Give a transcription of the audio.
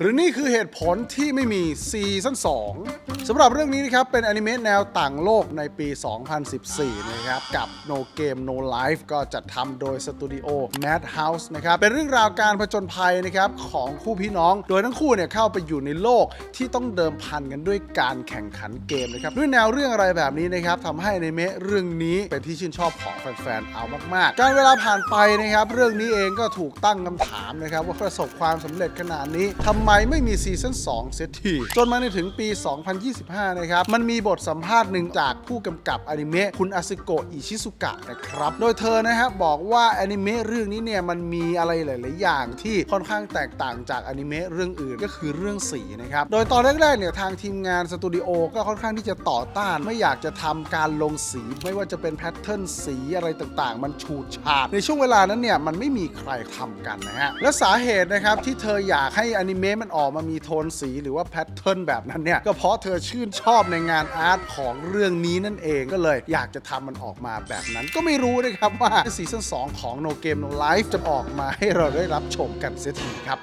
หรือนี่คือเหตุผลที่ไม่มีซีซั่น2สำหรับเรื่องนี้นะครับ เป็นอนิเมะแนวต่างโลกในปี 2014 นะครับ กับ No Game No Life ก็จัดทำโดยสตูดิโอ Madhouse นะครับ เป็นเรื่องราวการผจญภัยนะครับ ของคู่พี่น้อง โดยทั้งคู่เนี่ยเข้าไปอยู่ในโลกที่ต้องเดิมพันกันด้วยการแข่งขันเกมนะครับ ด้วยแนวเรื่องอะไรแบบนี้นะครับทำให้อนิเมะเรื่องนี้เป็นที่ชื่นชอบของแฟนๆเอามากๆ การเวลาผ่านไปนะครับเรื่องนี้เองก็ถูกตั้งคำถามนะครับว่าประสบความสำเร็จขนาดนี้ทำไมไม่มีซีซั่น2เสียทีจนมาในถึงปี 2025 นะครับ มันมีบทสัมภาษณ์หนึ่งจากผู้กำกับอนิเมะคุณอาซึโกะอิชิสุกะนะครับ โดยเธอนะครับบอกว่าอนิเมะเรื่องนี้เนี่ยมันมีอะไรหลาย ๆ อย่างที่ค่อนข้างแตกต่างจากอนิเมะเรื่องอื่นก็คือเรื่องสีนะครับ โดยตอนแรก ๆ เนี่ยทางทีมงานสตูดิโอก็ค่อนข้างที่จะต่อต้านไม่อยากจะทำการลงสีไม่ว่าจะเป็นแพทเทิร์นสีอะไรต่าง ๆ มันฉูดฉาดในช่วงเวลานั้นเนี่ยมันไม่มีใครทำกันนะฮะและสาเหตุนะครับที่เธออยากให้อนิเมะมันออกมามีโทนสีหรือว่าแพทเทิร์นแบบนั้นเนี่ยก็เพราะเธอชื่นชอบในงานอาร์ตของเรื่องนี้นั่นเองก็เลย อยากจะทำมันออกมาแบบนั้น ก็ไม่รู้นะครับว่าซีซั่น2ของ No Game No Life จะออกมาให้เราได้รับชมกันเสียทีครับ